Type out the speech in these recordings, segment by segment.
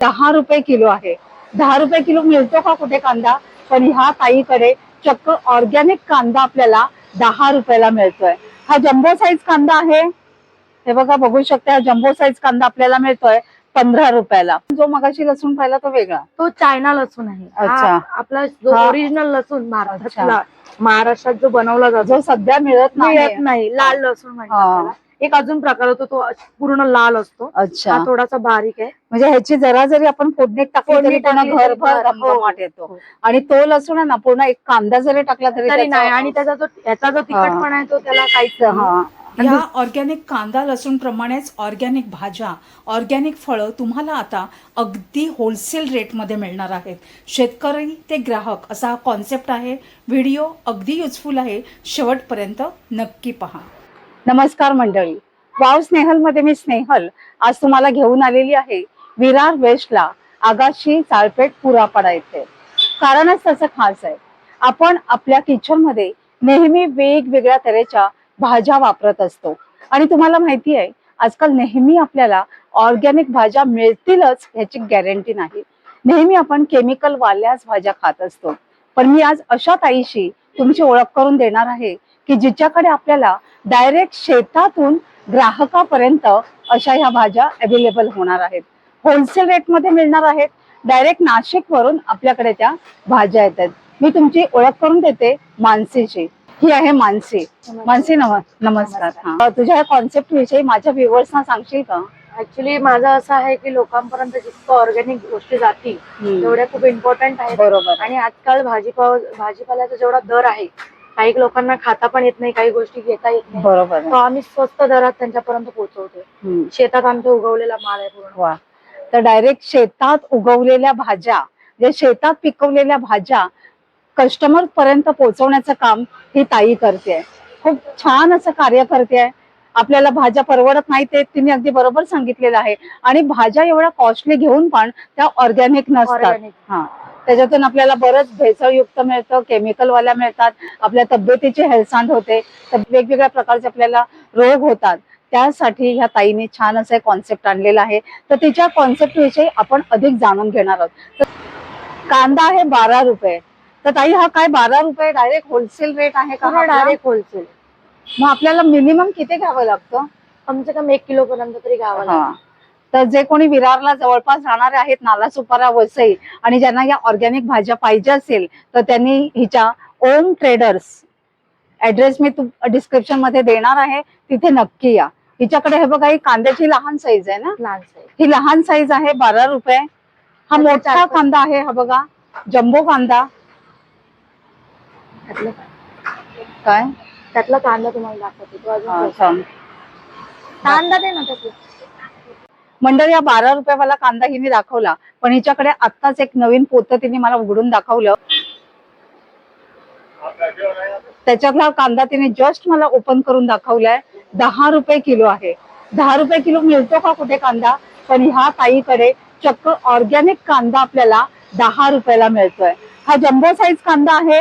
दहा रुपये किलो आहे. दहा रुपये किलो मिळतो का कुठे कांदा? पण ह्या ताईकडे चक्क ऑर्गॅनिक कांदा आपल्याला दहा रुपयाला मिळतोय. हा जम्बो साईज कांदा आहे. हे बघा बघू शकता हा जम्बो साईज कांदा आपल्याला मिळतोय पंधरा रुपयाला. जो मगाशी लसूण पाहिला तो वेगळा. तो चायना लसूण आहे. अच्छा. हा आपला जो हा. ओरिजिनल लसूण महाराष्ट्रातला महाराष्ट्रात जो बनवला जातो. जो सध्या मिळत मिळत नाही. नाही. लाल लसूण म्हणतात हा. त्याला. एक अजून प्रकार होतो तो पूर्ण लाल असतो. अच्छा. हा थोडासा बारीक आहे. म्हणजे ह्याची जरा जरी आपण फोडणीत टाकली तरी घरभर. हो. घमघमाट येतो. हो. आणि तो लसूण आहे ना पूर्ण एक कांदा जरी टाकला तरी नाही. आणि त्याचा जो याचा जो तिखटपणा आहे तो त्याला काहीच. हा. या ऑर्गॅनिक कांदा लसूण प्रमाणेच ऑर्गॅनिक भाज्या ऑर्गॅनिक फळं तुम्हाला आता अगदी होलसेल रेटमध्ये मिळणार आहेत. शेतकरी ते ग्राहक असा हा कॉन्सेप्ट आहे. व्हिडिओ अगदी युजफुल आहे. शेवटपर्यंत नक्की पहा. नमस्कार मंडळी. वाव स्नेहलमध्ये मी स्नेहल. आज तुम्हाला घेऊन आलेली आहे विरार वेस्टला आगाशी चाळपेट पुरापाडा येथे. कारणच त्याचं खास आहे. आपण आपल्या किचनमध्ये नेहमी वेगवेगळ्या तऱ्हेच्या भाज्या वापरत असतो. आणि तुम्हाला माहिती आहे आजकाल नेहमी आपल्याला ऑर्गॅनिक भाज्या मिळतीलच ह्याची गॅरंटी नाही. नेहमी आपण केमिकल वाल्याच भाज्या खात असतो. पण मी आज अशा ताईशी तुमची ओळख करून देणार आहे. की जिच्याकडे आपल्याला डायरेक्ट शेतातून ग्राहकापर्यंत अशा ह्या भाज्या अवेलेबल होणार आहेत. होलसेल रेटमध्ये मिळणार आहेत. डायरेक्ट नाशिक वरून आपल्याकडे त्या भाज्या येतात मी तुमची ओळख करून देते मानसीची. ही आहे मानसी. मानसी नम नमस्कार. हा तुझ्या या कॉन्सेप्ट विषयी माझ्या व्ह्युअर्सना सांगशील का? ऍक्च्युली माझं असं आहे की लोकांपर्यंत जितकं ऑर्गॅनिक गोष्टी जातील तेवढ्या खूप इम्पॉर्टंट आहेत. बरोबर. आणि आजकाल भाजीपाव भाजीपाल्याचा जेवढा दर आहे काही लोकांना खाता पण येत नाही काही गोष्टी घेता येत नाही. बरोबर तो आम्ही स्वस्त दरात त्यांच्यापर्यंत पोहोचवतो. शेतात आमच्या उगवलेला माल आहे पूर्ण. तर डायरेक्ट शेतात उगवलेल्या भाज्या जे शेतात पिकवलेल्या भाज्या कस्टमर पर्यंत पोहोचवण्याचं काम ही ताई करते. खूप छान असं कार्य करते. आपल्याला भाज्या परवडत नाही ते तिने अगदी बरोबर सांगितलेलं आहे. आणि भाज्या एवढ्या कॉस्टली घेऊन पण त्या ऑर्गॅनिक नसतात. हा. त्याच्यातून आपल्याला बरंच भेसळयुक्त मिळतं केमिकल वाल्या मिळतात आपल्या तब्येतीची हेळसांड होते तर वेगवेगळ्या प्रकारचे आपल्याला रोग होतात. त्यासाठी ह्या ताईने छान असं कॉन्सेप्ट आणलेला आहे. तर तिच्या कॉन्सेप्ट विषयी आपण अधिक जाणून घेणार आहोत. तर कांदा आहे बारा रुपये. तर ताई हा काय बारा रुपये? डायरेक्ट होलसेल रेट आहे का हा? डायरेक्ट होलसेल मग आपल्याला मिनिमम किती घ्यावं लागतं? कमसे कम एक किलो पर्यंत तरी घ्यावं लागेल. तर जे कोणी विरारला जवळपास राहणारे आहेत नाला सुपारा वसई आणि ज्यांना या ऑर्गॅनिक भाज्या पाहिजे असेल तर त्यांनी हिच्या ओम ट्रेडर्स ऍड्रेस मी डिस्क्रिप्शनमध्ये देणार आहे तिथे नक्की या. हिच्याकडे हे बघा ही कांद्याची लहान साईज आहे ना? लहान size. ही लहान साईज आहे बारा रुपये. हा मोठा कांदा आहे हा बघा जम्बो कांदा. त्यातलं काय? त्यातला कांदा तुम्हाला दाखवते तो अजून. कांदा दे ना त्यातला. मंडळ या बारा रुपयावाला कांदा हिने दाखवला पण हिच्याकडे आत्ताच एक नवीन पोतं तिने मला उघडून दाखवलं. त्याच्यातला कांदा तिने जस्ट मला ओपन करून दाखवलाय. दहा रुपये किलो आहे. दहा रुपये किलो मिळतो का कुठे कांदा? पण ह्या ताईकडे चक्क ऑर्गॅनिक कांदा आपल्याला दहा रुपयाला मिळतोय. हा जम्बो साईज कांदा आहे.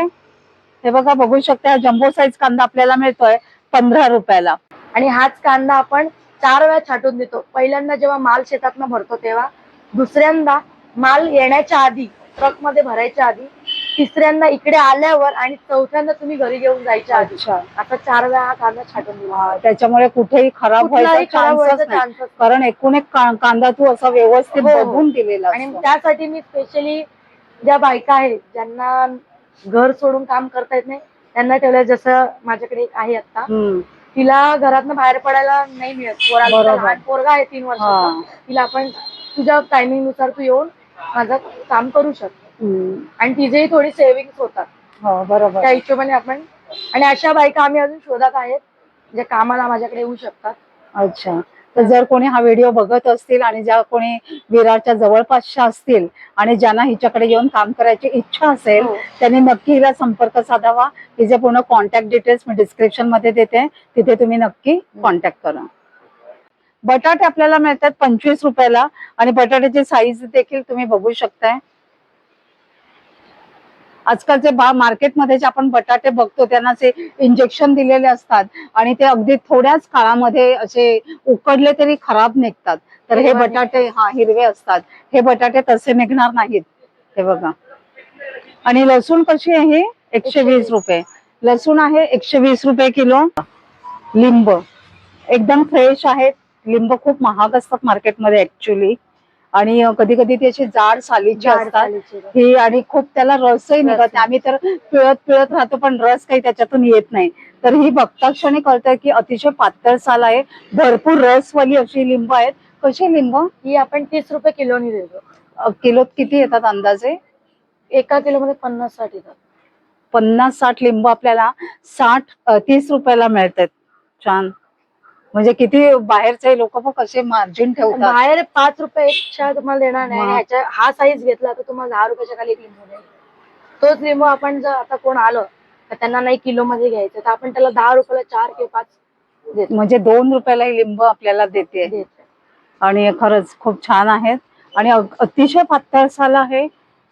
हे बघा बघू शकता हा जम्बो साईज कांदा आपल्याला मिळतोय पंधरा रुपयाला. आणि हाच कांदा आपण चार वेळा छाटून देतो. पहिल्यांदा जेव्हा माल शेतातनं भरतो तेव्हा दुसऱ्यांदा माल येण्याच्या आधी ट्रकमध्ये भरायच्या आधी तिसऱ्यांदा इकडे आल्यावर आणि चौथ्यांदा तुम्ही घरी घेऊन जायच्या आधी. आता चार वेळा हा कांदा छाटून दिला. त्याच्यामुळे कुठेही खराब व्हायचा कारण एकूण एक कांदा तू असा व्यवस्थित हो, हो. बघून दिलेला आणि. त्यासाठी मी स्पेशली ज्या बायका आहेत ज्यांना घर सोडून काम करता येत नाही त्यांना ठेवलं जसं माझ्याकडे आहे आता. तिला घरातनं बाहेर पडायला नाही मिळत. बरोबर. पोरगा आहे तीन वर्षाचा. हा. तिला आपण तुझ्या टायमिंगनुसार तू येऊन माझं काम करू शकतो. हम्म. आणि तिचेही थोडी सेव्हिंग होतात. हो बरोबर. त्या हिशोबाने आपण आणि अशा बायका आम्ही अजून शोधात आहेत जे कामाला माझ्याकडे येऊ शकतात. अच्छा. तर जर कोणी हा व्हिडिओ बघत असतील आणि ज्या कोणी विरारच्या जवळपासच्या असतील आणि ज्यांना हिच्याकडे येऊन काम करायची इच्छा असेल हो. त्यांनी नक्की हिला संपर्क साधावा. हिचे पूर्ण कॉन्टॅक्ट डिटेल्स मी डिस्क्रिप्शनमध्ये देते. तिथे तुम्ही नक्की कॉन्टॅक्ट करा. बटाटे आपल्याला मिळतात पंचवीस रुपयाला आणि बटाट्याची साईज देखील तुम्ही बघू शकताय. आजकालचे बा मार्केटमध्ये जे आपण बटाटे बघतो त्यांना ते इंजेक्शन दिलेले असतात आणि ते अगदी थोड्याच काळामध्ये असे उकडले तरी खराब निघतात. तर हे बटाटे हा हिरवे असतात. हे बटाटे तसे निघणार नाहीत. हे बघा. आणि लसूण कशी आहे एकशे वीस रुपये. लसूण आहे एकशे वीस रुपये किलो. लिंब. एकदम फ्रेश आहेत. लिंब खूप महाग असतात मार्केटमध्ये ऍक्च्युली आणि कधी कधी ती अशी जाड सालीची असतात. ही आणि खूप त्याला रसही निघत आम्ही तर पिळत पिळत राहतो पण रस काही त्याच्यातून येत नाही. तर ही बघता क्षणी कळतंय की अतिशय पातळ साल आहे. भरपूर रसवाली अशी लिंब आहेत. कशी लिंब? ही आपण तीस रुपये किलोनी देतो. किलोत किती येतात अंदाजे? एका किलो मध्ये पन्नास साठ येतात. पन्नास साठ लिंब आपल्याला साठ तीस रुपयाला मिळतात. छान. म्हणजे किती बाहेरचे लोक पण कसे मार्जिन ठेवतात? बाहेर पाच रुपये एक्स्ट्रा तुम्हाला देणार नाही. आणि. ह्याच्या हा साईज घेतला तर तुम्हाला दहा रुपयाच्या खाली एक लिंबू देईल. तोच लिंबू आपण जर आता कोण आलं तर त्यांना नाही किलो मध्ये घ्यायचं. तर आपण त्याला दहा रुपयाला चार किंवा पाच देतो. म्हणजे दोन रुपयाला ही लिंब आपल्याला देते. आणि खरंच खूप छान आहेत. आणि अतिशय पातळ साल आहे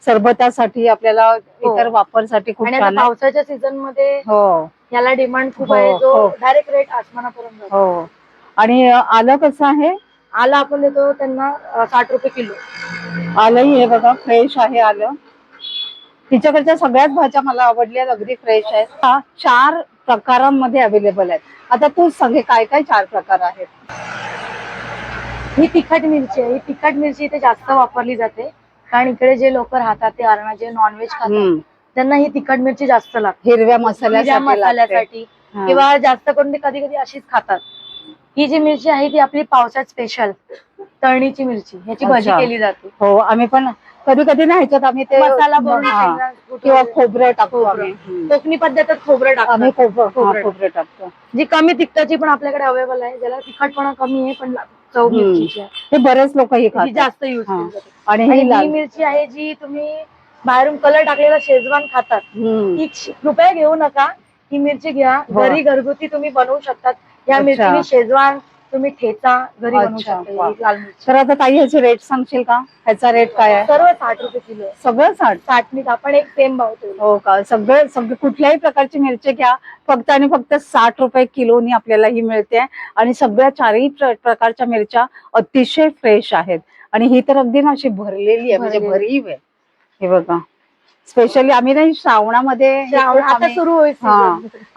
सरबतासाठी आपल्याला हो. इतर वापरसाठी खूप आणि आता छान आहे. पावसाच्या सीझनमध्ये हो. याला डिमांड खूप हो, आहे हो. जो डायरेक्ट रेट आसमानापर्यंत जातो. हो. आणि अ, आलं कसं आहे? आला आपण देतो त्यांना साठ रुपये किलो. आलंही हे बघा फ्रेश आहे आलं. तिच्याकडच्या सगळ्याच भाज्या मला आवडल्या अगदी फ्रेश आहेत. हा चार प्रकारांमध्ये अवेलेबल आहेत. आता तू सांगे काय काय चार प्रकार आहेत? ही तिखट मिरची आहे. ही तिखट मिरची इथे जास्त वापरली जाते. कारण इकडे जे लोक राहतात ते अरणा जे नॉनव्हेज खातात. त्यांना ही तिखट मिरची जास्त लागते हिरव्या हिरव्या मसाल्यासाठी. किंवा जास्त करून ते कधी कधी अशीच खातात ही जी मिरची आहे ती आपली पावसात स्पेशल तळणीची मिरची ह्याची भजी अच्छा. केली जाते हो आम्ही पण कधी कधी नाही ह्याच्यात आम्ही ते मसाला भरून हा. कूट किंवा. खोबरं टाकतो. आम्ही हम्म. कोकणी पद्धतीत खोबरं आम्ही टाकतात खोबरं हा, खोबरं. खोबरं टाकतो जी कमी तिखटाची पण आपल्याकडे अवेलेबल आहे ज्याला तिखटपणा कमी आहे पण चव हम्म. मिरचीची आहे हे बरेच लोक ही खातात जास्त युज हा. आणि आणि ही ही लाल मिरची आहे जी तुम्ही बाहेरून कलर टाकलेला शेजवान खातात हम्म. ही श- कृपया घेऊ नका ही मिरची घ्या हो. घरी घरगुती तुम्ही बनवू शकतात या अच्छा. मिरचीने शेजवान तुम्ही ठेचा घरी बनवू अच्छा, शकता वा. ही लाल मिरची. तर आता ताई ह्याचे रेट सांगशील का? ह्याचा रेट काय आहे? सर्व साठ रुपये किलो. सगळं साठ? साठनीच आपण एक सेम भाव ठेवला हो का? सगळे सगळे कुठल्याही प्रकारची मिरची घ्या. फक्त आणि फक्त साठ रुपये किलोनी आपल्याला ही मिळते. आणि सगळ्या चारही प्र- प्रकारच्या मिरच्या अतिशय फ्रेश आहेत. आणि ही तर अगदी ना अशी भरलेली आहे म्हणजे भरलेली. भरीव आहे. हे बघा. स्पेशली आम्ही नाही श्रावणामध्ये आता सुरू होईल.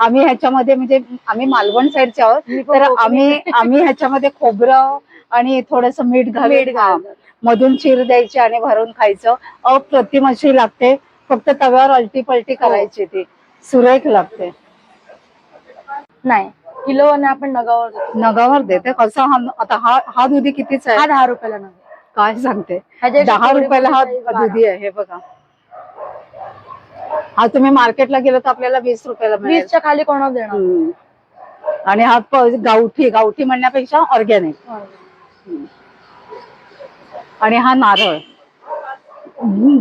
आम्ही ह्याच्यामध्ये म्हणजे आम्ही मालवण साईडचे आहोत तर. आम्ही आम्ही ह्याच्यामध्ये खोबरं आणि थोडस मीठ घालून. मधून चीर द्यायची आणि भरून खायचं अप्रतिम अशी लागते फक्त तव्यावर अलटी पलटी हो. करायची ती सुरेख लागते नाही किलो आणि आपण नगावर. नगावर देते कसं हा आता हा हा दुधी कितीच आहे दहा रुपयाला काय सांगते दहा रुपयाला हा. दुधी आहे हे बघा हा तुम्ही मार्केटला गेलो तर आपल्याला वीस रुपयाला मिळेल. वीसच्या खाली कोणाला देणार? हम्म. आणि हा प- गावठी गावठी म्हणण्यापेक्षा ऑर्गॅनिक. आणि हा नारळ.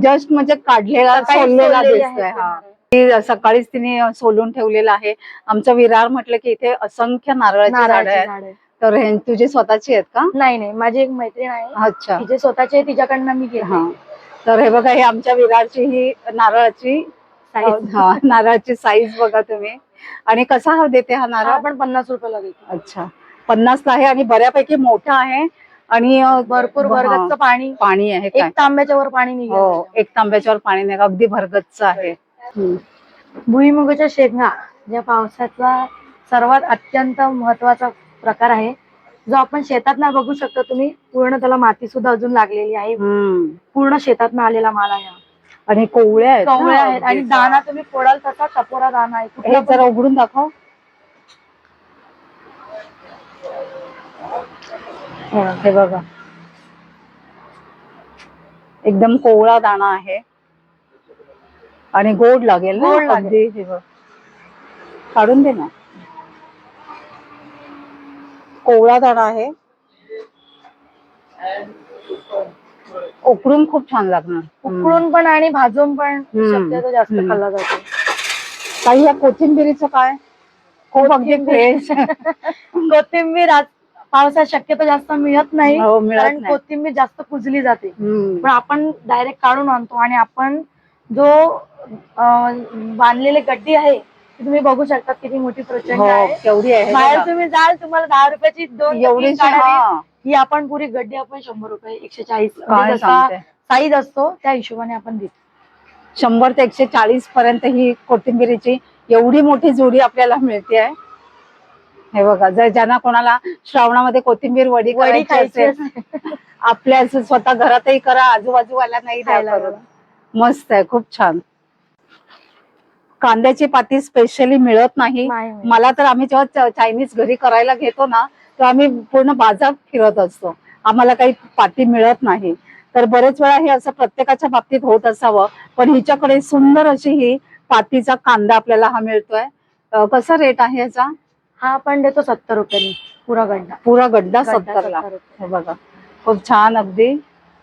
जस्ट म्हणजे काढलेला सकाळी सोललेला सोललेले दिसतोय आहेत हा. ती सकाळीच तिने सोलून ठेवलेला आहे. आमचं विरार म्हटलं की इथे असंख्य नारळाची झाडं नारळाची आहेत. झाडं आहेत. तर हे तुझी स्वतःची आहेत का? नाही नाही. माझी एक मैत्रीण आहे. अच्छा. तिचे स्वतःचे आहे, तिच्याकडनं मी घेते. हा. तर हे बघा हे आमच्या विरारची ही नारळाची. हा नारळाची साईज बघा तुम्ही. आणि कसा हा देते हा नारळ? आपण पन्नास रुपयाला घेतो अच्छा. पन्नासला आहे आणि बऱ्यापैकी मोठा आहे. आणि भरपूर भरगतचं पाणी. पाणी आहे एक तांब्याच्या वर पाणी निघेल. हो. एक तांब्याच्यावर पाणी नाही अगदी भरगतच आहे. भुईमुगाच्या शेंगा या पावसाचा सर्वात अत्यंत महत्त्वाचा प्रकार आहे जो आपण शेतात ना बघू शकतो तुम्ही. पूर्ण त्याला माती सुद्धा अजून लागलेली आहे. पूर्ण शेतात ना आलेला माल आहे. आणि कोवळ्या आहेत ना. कवळे आहेत. आणि. दाना तुम्ही फोडाल तसा टपोरा दाना आहे. कुठला हे जरा उघडून दाखव. हे बघा. एकदम कोवळा दाणा आहे. आणि गोड लागेल ना. गोड लागेल. अगदी हे बघ. काढून दे ना. कोवळा दाणा आहे. उकडून खूप छान लागणार. उकडून पण आणि भाजून पण हम्म. शक्यतो जास्त हम्म. खाल्ला जातो ताई या कोथिंबिरीचं काय खूप अगदी फ्रेश कोथिंबीर आज पावसात शक्यतो जास्त मिळत नाही हो, मिळत कारण नाही. कोथिंबीर जास्त कुजली जाते. पण आपण डायरेक्ट काढून आणतो आणि आपण जो अं, बांधलेले गड्डी आहे तुम्ही बघू शकता किती मोठी प्रचंड हो आहे. केवढी आहे बाहेर. तुम्ही जाल तुम्हाला दहा रुपयाची दोन काढावी. हा. आपण पुरी गड्डी आपण शंभर रुपये एकशे चाळीस सांगते? साईज असतो त्या हिशोबाने आपण देतो. शंभर ते एकशे चाळीस पर्यंत ही कोथिंबिरीची एवढी मोठी जोडी आपल्याला मिळते आहे हे बघा जर ज्यांना कोणाला श्रावणामध्ये कोथिंबीर वडी वडी खायची असेल. आपल्या स्वतः घरातही करा आजूबाजूवाला नाही द्या खायला करून. मस्त आहे खूप छान. कांद्याची पाती स्पेशली मिळत नाही. मला तर आम्ही जेव्हा चायनीज घरी करायला घेतो ना तेव्हा आम्ही पूर्ण बाजार फिरत असतो. आम्हाला काही पाती मिळत नाही. तर बरेच वेळा हे असं प्रत्येकाच्या बाबतीत होत असावं. पण हिच्याकडे सुंदर अशी ही पातीचा कांदा आपल्याला हा मिळतोय. कसा रेट आहे याचा? हा आपण देतो सत्तर रुपयांनी. पुरा गड्डा. पुरा गड्डा सत्तरला 70 रुपये. हे बघा. खूप छान अगदी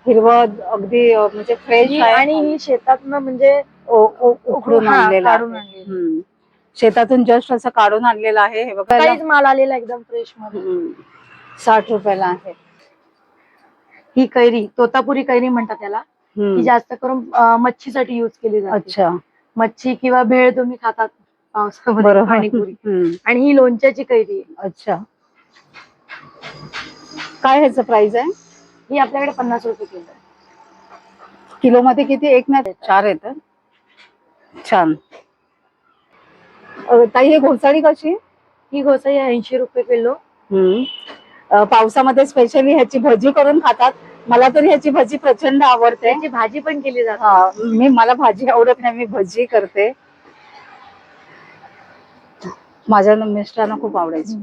हिरवं अगदी म्हणजे फ्रेश आणि ही शेतातनं म्हणजे उकडून हा, आणलेला काढून आहे. आणलेली. हम्म. शेतातून जस्ट असं काढून आणलेलं आहे हे बघा काहीच माल आलेला एकदम फ्रेशमध्ये हम्म. साठ रुपयाला आहे ही कैरी तोतापुरी कैरी म्हणतात त्याला हम्म. ही जास्त करून अं, मच्छीसाठी युज केली जाते अच्छा मच्छी किंवा भेळ तुम्ही खातात पावसामध्ये बरोबर पाणीपुरी हम्म. आणि ही लोणच्याची कैरी आहे अच्छा काय ह्याचं प्राइस आहे ही आपल्याकडे पन्नास रुपये किलो आहे. किलो मध्ये किती एक नाही चार येत छान. अं, ताई ही घोसाळी कशी? ही घोसाई ऐंशी रुपये किलो. हम्म. अं, पावसामध्ये स्पेशली ह्याची भजी करून खातात. मला तर ह्याची भजी प्रचंड आवडते. त्याची भाजी पण केली जाते. हा मी मला भाजी आवडत नाही मी भजी करते. माझ्या मिस्टरांना खूप आवडायची.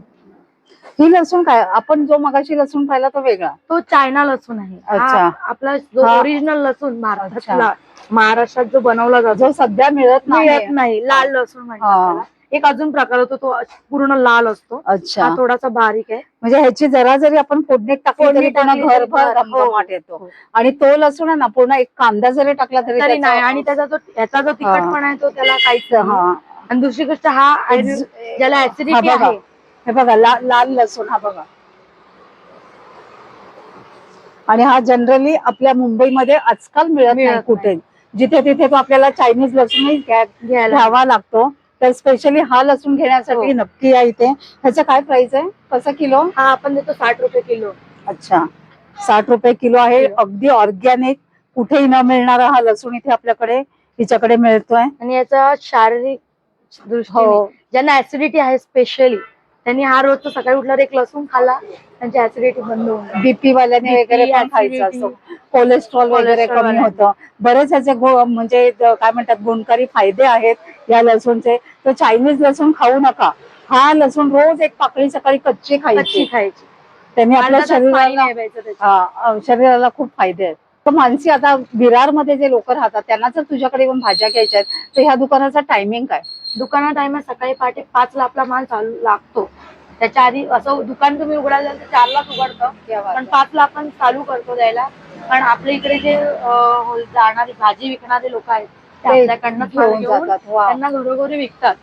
ही लसूण काय आपण जो मगाशी लसूण खायला तो वेगळा. तो चायना लसूण आहे. अच्छा. आपला जो हा. ओरिजिनल लसूण भारतातला. महाराष्ट्रात जो बनवला जातो जो सध्या मिळत नाही. मिळत नाही. लाल लसूण म्हणतात हा. त्याला. एक अजून प्रकार होतो तो पूर्ण लाल असतो. अच्छा. हा थोडासा बारीक आहे. म्हणजे ह्याची जरा जरी आपण फोडणीत टाकली तरी पूर्ण टाकली तरी घरभर. घमघमाट येतो. हो. आणि तो लसूण आहे ना पूर्ण एक कांदा जरी टाकला तरी तरी त्याचा- नाही. आणि त्याचा जो याचा जो तिखटपणा आहे तो त्याला काहीच नाही. हा आणि दुसरी गोष्ट हा ज्याला हा ऍसिडिटी बघा. आहे. हे बघा ला- लाल लसूण हा बघा. आणि हा जनरली आपल्या मुंबईमध्ये आजकाल मिळत मिळत नाही. कुठे. जिथे तिथे तो आपल्याला चायनीज लसूणही घ्यावा लागतो. तर स्पेशली हा लसूण घेण्यासाठी हो. नक्की या इथे. ह्याचं काय प्राइस आहे? कसं किलो? हा आपण देतो साठ रुपये किलो. अच्छा. साठ रुपये किलो आहे. किलो. अगदी ऑर्गॅनिक कुठेही न मिळणारा हा लसूण इथे आपल्याकडे हिच्याकडे मिळतोय. आणि याचा शारीरिक हो. ज्यांना ऍसिडिटी आहे स्पेशली त्यांनी हा रोज सकाळी उठल्यावर एक लसूण खाल्ला त्यांची ऍसिडिटी बंद होऊन. बीपी वाल्याने वगैरे पण खायचं. असतो कोलेस्ट्रॉल वगैरे कमी. होतं बरेच याचे म्हणजे काय म्हणतात गुणकारी फायदे आहेत या लसूणचे तर चायनीज लसूण खाऊ नका हा लसूण रोज एक पाकळी सकाळी कच्ची कच्ची खायची खायची त्याने आपल्या शरीराला. हा, शरीराला खूप फायदे आहेत तर मानसी आता विरारमध्ये जे लोक राहतात त्यांना जर तुझ्याकडे येऊन भाज्या घ्यायच्या आहेत तर ह्या दुकानाचा टायमिंग काय दुकानात टाइम सकाळी पहाटे पाच ला आपला माल चालू लागतो. त्याच्या आधी असं दुकान तुम्ही उघडायला तर चारलाच उघडतं. पण पाच ला आपण चालू करतो द्यायला. कारण आपल्या इकडे जे होल- जाणारे भाजी विकणारे लोक आहेत ते आपल्याकडनं त्यांना घरोघरी विकतात.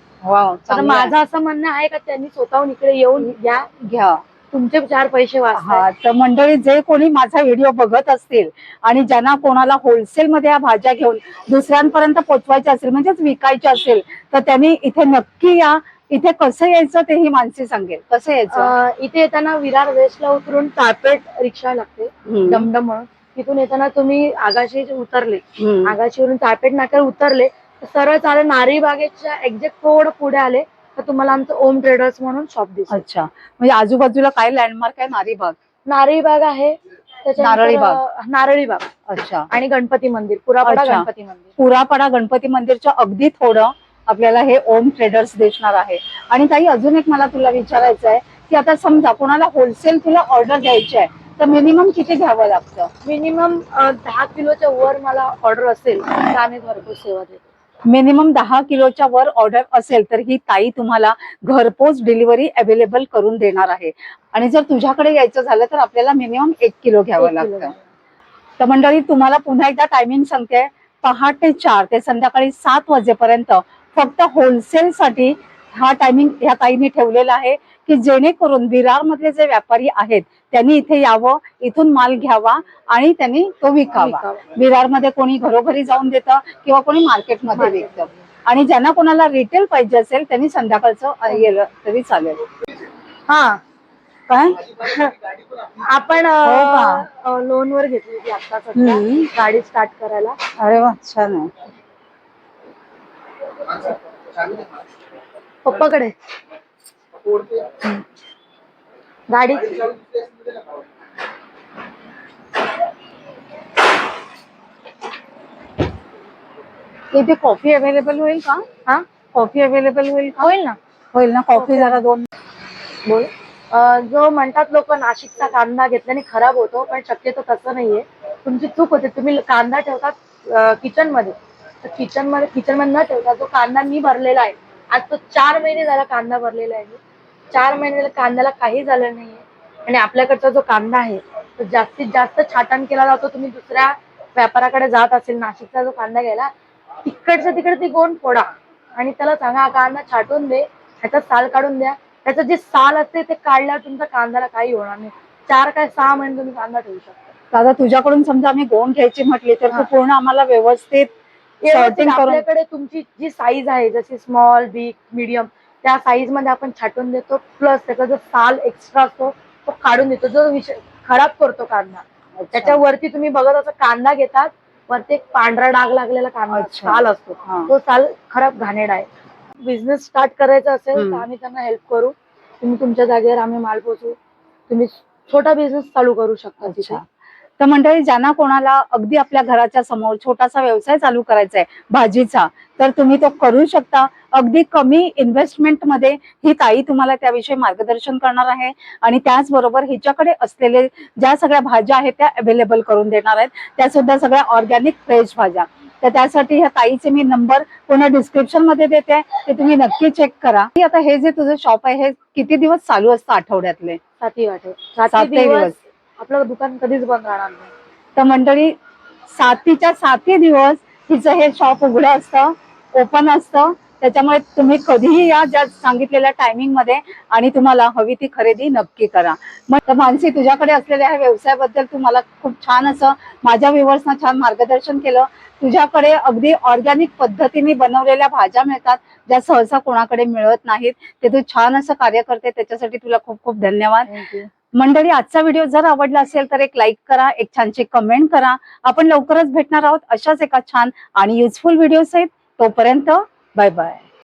माझं असं म्हणणं आहे का त्यांनी स्वतःहून इकडे येऊन घ्या. घ्या. तुमचे चार पैसे हा तर मंडळी जे कोणी माझा व्हिडिओ बघत असतील आणि ज्यांना कोणाला होलसेल मध्ये या भाज्या घेऊन दुसऱ्यांपर्यंत पोचवायच्या असेल म्हणजेच विकायच्या असेल तर त्यांनी इथे नक्की या. इथे कसं यायचं तेही मानसी सांगेल. कसं यायचं? इथे येताना विरार वेस्टला उतरून तापेट रिक्षा लागते. डमडम म्हणून तिथून येताना तुम्ही आगाशी उतरले. आगाशीवरून तापेट नाक्यावर उतरले तर सरळ चालेल नारी बागेच्या एक्झॅक्ट थोडं पुढे आले. तर तुम्हाला आमचं ओम ट्रेडर्स म्हणून शॉप दिसेल अच्छा. म्हणजे आजूबाजूला काय लँडमार्क आहे? नारीबाग. नारळी बाग आहे. त्याच्यानंतर, नारळी बाग. अं, नारळी बाग. अच्छा. आणि गणपती मंदिर पुरापडा अच्छा. गणपती मंदिर. पुरापाडा गणपती मंदिरच्या अगदी थोडं आपल्याला हे ओम ट्रेडर्स दिसणार आहे. आणि काही अजून एक मला तुला विचारायचं आहे की आता समजा कोणाला होलसेल तुला ऑर्डर द्यायची आहे तर मिनिमम किती घ्यावं लागतं? मिनिमम दहा किलोच्या वर मला ऑर्डर असेल तर आम्ही घरपोच सेवा देतो. मिनिमम दहा किलोच्या वर ऑर्डर असेल तर ही ताई तुम्हाला घरपोच डिलिव्हरी अवेलेबल करून देणार आहे. आणि जर तुझ्याकडे यायचं झालं तर आपल्याला मिनिमम एक किलो घ्यावं. लागतं. तर मंडळी तुम्हाला पुन्हा एकदा टायमिंग सांगते. पहाटे चार ते संध्याकाळी सात वाजेपर्यंत फक्त होलसेल साठी हा टायमिंग ह्या ताईने ठेवलेला आहे. की जेणेकरून विरारमधले जे व्यापारी आहेत त्यांनी इथे यावं इथून माल घ्यावा आणि त्यांनी तो विकावा. विरारमध्ये कोणी घरोघरी जाऊन देतं किंवा कोणी मार्केटमध्ये विकतं. आणि ज्यांना कोणाला रिटेल पाहिजे असेल त्यांनी संध्याकाळचं गेलं तरी चालेल. हा. काय? आपण हो लोन वर घेतली होती आता सध्या. हम्म. गाडी स्टार्ट करायला. अरे वा छान आहे. पप्पाकडे. गाडी इथे कॉफी अवेलेबल होईल का? हा? कॉफी अवेलेबल होईल का? होईल ना. होईल ना कॉफी जरा दोन बोल. जो म्हणतात लोक नाशिकचा कांदा घेतल्याने खराब होतो पण शक्यतो तसं नाहीये. तुमची चूक होते तुम्ही कांदा ठेवतात किचनमध्ये तर किचनमध्ये किचनमध्ये न ठेवता जो कांदा मी भरलेला आहे आज तो चार महिने झाला कांदा भरलेला आहे मी. चार महिने झाले कांद्याला काही झालं नाहीये. आणि आपल्याकडचा जो कांदा आहे तो जास्तीत जास्त छाटण केला जातो तुम्ही दुसऱ्या व्यापाराकडे जात असेल नाशिकचा जो कांदा घ्यायला तिकडच्या तिकडे ती गोण फोडा. आणि त्याला सांगा कांदा छाटून दे ह्याचा साल काढून द्या. त्याचं जे साल असते ते काढल्यावर तुमच्या कांद्याला काही होणार नाही. चार काय सहा महिने तुम्ही कांदा ठेवू शकता. दादा तुझ्याकडून समजा आम्ही गोंड घ्यायची म्हटली तर तू. पूर्ण आम्हाला व्यवस्थित आपल्याकडे तुमची जी साईज आहे जशी स्मॉल बिग मीडियम त्या साईजमध्ये आपण छाटून देतो. प्लस त्याचा जो साल एक्स्ट्रा असतो तो काढून देतो. जो विषय खराब करतो कांदा. त्याच्यावरती तुम्ही बघत असं कांदा घेतात. वरती एक पांढरा डाग लागलेला कांदा. साल असतो. तो साल खराब घाणेरडा आहे. बिझनेस स्टार्ट करायचा असेल. तर आम्ही त्यांना हेल्प करू. तुम्ही तुमच्या जागेवर आम्ही माल पोचू तुम्ही छोटा बिझनेस चालू करू शकता तिथे. तर मंडळी ज्यांना कोणाला अगदी आपल्या घराच्या समोर छोटासा व्यवसाय चालू करायचा आहे भाजीचा तर तुम्ही तो करू शकता. अगदी कमी इन्व्हेस्टमेंटमध्ये ही ताई तुम्हाला त्याविषयी मार्गदर्शन करणार आहे आणि त्याचबरोबर हिच्याकडे असलेले ज्या सगळ्या भाज्या आहेत त्या अवेलेबल करून देणार आहेत. त्या सुद्धा सगळ्या ऑर्गॅनिक फ्रेश भाज्या. तर त्यासाठी ह्या ताईचे मी नंबर पुन्हा डिस्क्रिप्शनमध्ये देते. ते तुम्ही नक्की चेक करा. आता हे जे तुझं शॉप आहे हे किती दिवस चालू असतं आठवड्यातले? सातही सातही सातही दिवस. आपलं दुकान कधीच बंद राहणार नाही. तर मंडळी सातीच्या साती दिवस तिचं हे शॉप उघडं असतं ओपन असतं. त्याच्यामुळे तुम्ही कधीही या ज्या सांगितलेल्या टायमिंगमध्ये आणि तुम्हाला हवी ती खरेदी नक्की करा. मग मानसी तुझ्याकडे असलेल्या ह्या व्यवसायाबद्दल तू मला खूप छान असं माझ्या व्ह्युअर्सना छान मार्गदर्शन केलं. तुझ्याकडे अगदी ऑर्गॅनिक पद्धतीने बनवलेल्या भाज्या मिळतात ज्या सहसा कोणाकडे मिळत नाहीत. ते तू छान असं कार्य करते त्याच्यासाठी तुला खूप खूप धन्यवाद. मंडळी आजचा व्हिडिओ जर आवडला असेल तर एक लाईक करा एक छानशी कमेंट करा. आपण लवकरच भेटणार आहोत अशाच एका छान आणि युजफुल व्हिडिओ आहेत तोपर्यंत बाय बाय.